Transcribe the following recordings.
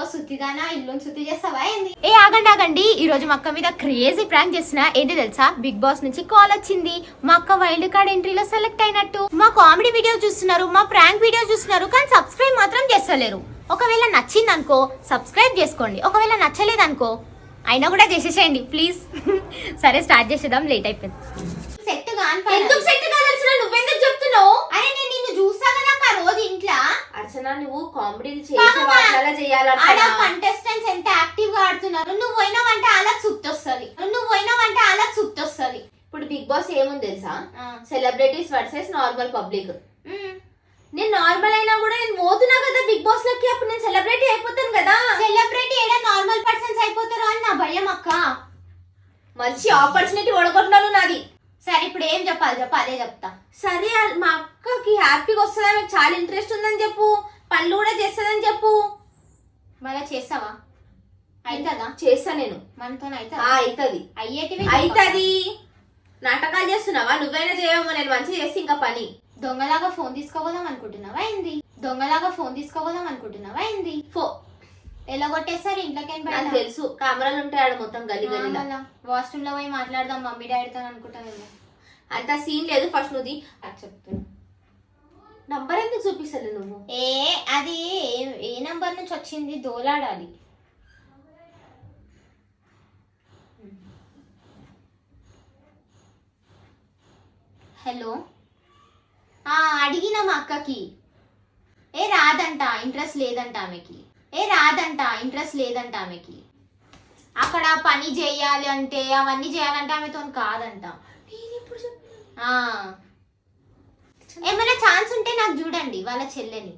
ఇల్లు శుద్ధి చేస్తావా ఏంది ఏ ఆగండి ఆగండి. ఈ రోజు మా అక్క మీద క్రేజీ ప్రాంక్ చేసిన. ఏంటి తెలుసా? బిగ్ బాస్ నుంచి కాల్ వచ్చింది. మా అక్క వైల్డ్ కార్డ్ ఎంట్రీలో సెలెక్ట్ అయినట్టు. మా కామెడీ వీడియో చూస్తున్నారు మా ప్రాంక్ వీడియో చూస్తున్నారు కానీ సబ్స్క్రైబ్ మాత్రం చేస్తలేరు. ఒకవేళ నచ్చింది అనుకో సబ్స్క్రైబ్ చేసుకోండి. ఒకవేళ నచ్చలేదు అనుకో అయినా కూడా చేసేసేయండి ప్లీజ్ సరే స్టార్ట్ చేసేద్దాం లేట్ అయిపోయింది. సెట్ నువ్వెందుకు చెప్తున్నావు అరే నేను నిన్ను చూస్తా కదా అక్క రోజు ఇంట్లో అర్చన నువ్వు కామెడీలు చేసే చేయాలి కంటెస్టెంట్స్ ఎంత యాక్టివ్గా ఆడుతున్నారు? నువ్వు పోయినావంటే సుప్తి వస్తుంది నువ్వు పోయినావంటే సుప్తి వస్తుంది ఇప్పుడు బిగ్ బాస్ ఏముంది తెలుసా? సెలబ్రిటీస్ వర్సెస్ నార్మల్ పబ్లిక్ నేను నార్మల్ అయినా కూడా నేను పోతున్నా కదా బిగ్ బాస్ లకి అప్పుడు నేను సెలబ్రిటీ అయిపోతాను కదా. సెలబ్రిటీ ఏడా నార్మల్ పర్సన్స్ అయిపోతారు అని నా భయం అక్క. మంచి ఆపర్చునిటీ ఓడగొట్టినాను నాది. సరే ఇప్పుడు ఏం చెప్పాలి? చెప్పు అదే చెప్తా. సరే మా అక్కకి హ్యాపీగా వస్తుందా? చాలా ఇంట్రెస్ట్ ఉందని చెప్పు. పనులు కూడా చేస్తుందని చెప్పు. మళ్ళీ చేస్తావా? అవుతుందా చేస్తా నేను. మనతో ఆ, అవుతుందా అయ్యేటివి అయితది. నాటకాలు చేస్తున్నావా? నువ్వైనా చేయమో నేను మంచిగా చేసి ఇంకా పని. దొంగలాగా ఫోన్ తీసుకోపోదాం అనుకుంటున్నావా ఏంది? దొంగలాగా ఫోన్ తీసుకోపోదాం అనుకుంటున్నావా ఏంది? ఫో. ఎలా కొట్టేస్తారు? ఇంట్లోకి నాకు తెలుసు. కెమెరాలు ఉంటాయి ఆడ మొత్తం గలి గలిలో వాష్రూమ్లో పోయి మాట్లాడదాం మమ్మీ డాడీతో అనుకుంటాను అంత సీన్ లేదు ఫస్ట్ నువ్వు చెప్తున్నా. నంబర్ ఎందుకు చూపిస్తలే నువ్వు? ఏ అది ఏ- ఏ నంబర్ నుంచి వచ్చింది? దోలాడాలి. హలో? అడిగిన మా అక్కకి. ఏ రాదంట ఇంట్రెస్ట్ లేదంట ఆమెకి. ఏ రాదంట ఇంట్రెస్ట్ లేదంట ఆమెకి. అక్కడ పని చేయాలి అంటే అవన్నీ చేయాలంటే ఆమెతో కాదంట. ఏమైనా ఛాన్స్ ఉంటే నాకు చూడండి వాళ్ళ చెల్లెని.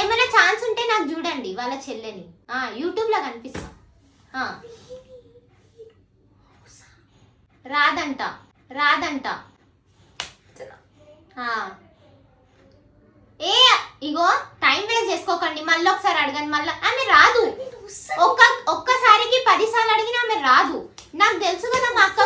ఏమైనా ఛాన్స్ ఉంటే నాకు చూడండి వాళ్ళ చెల్లెని. ఆ యూట్యూబ్లో కనిపిస్తా. రాదంట. రాదంట. ఏ ఇగో టైం వేస్ట్ చేసుకోకండి. మళ్ళీ ఒకసారి అడగండి. మళ్ళీ ఆమె రాదు. ఒక్క ఒక్కసారికి పది సార్లు అడిగినా ఆమె రాదు. నాకు తెలుసు కదా మా అక్క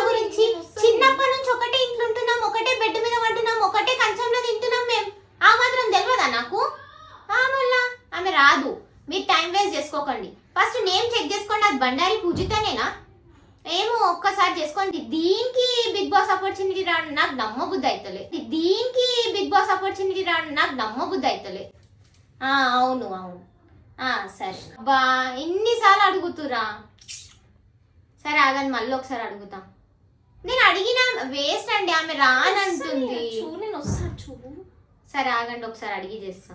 ఫస్ట్ నేమ్ చెక్ చేసుకోండి అది బండారి పూజితనేనా? ఏమో ఒక్కసారి చేసుకోండి. దీనికి బిగ్ బాస్ ఆపర్చునిటీ రాడు నాకు నమ్మ బుద్ధి అవుతలే దీనికి బిగ్ బాస్ ఆపర్చునిటీ రాడు నాకు నమ్మ బుద్ధి అవుతలే ఆ, అవును అవును. ఆ, సరే. బా ఎన్నిసార్లు అడుగుతురా? సరే ఆగండి మళ్ళీ ఒకసారి అడుగుతా. నేను అడిగిన వేస్ట్ అండి ఆమె రానంటుంది. చూడు నేను వస్తాను చూడు. సరే ఆగండి ఒకసారి అడిగి చేస్తా.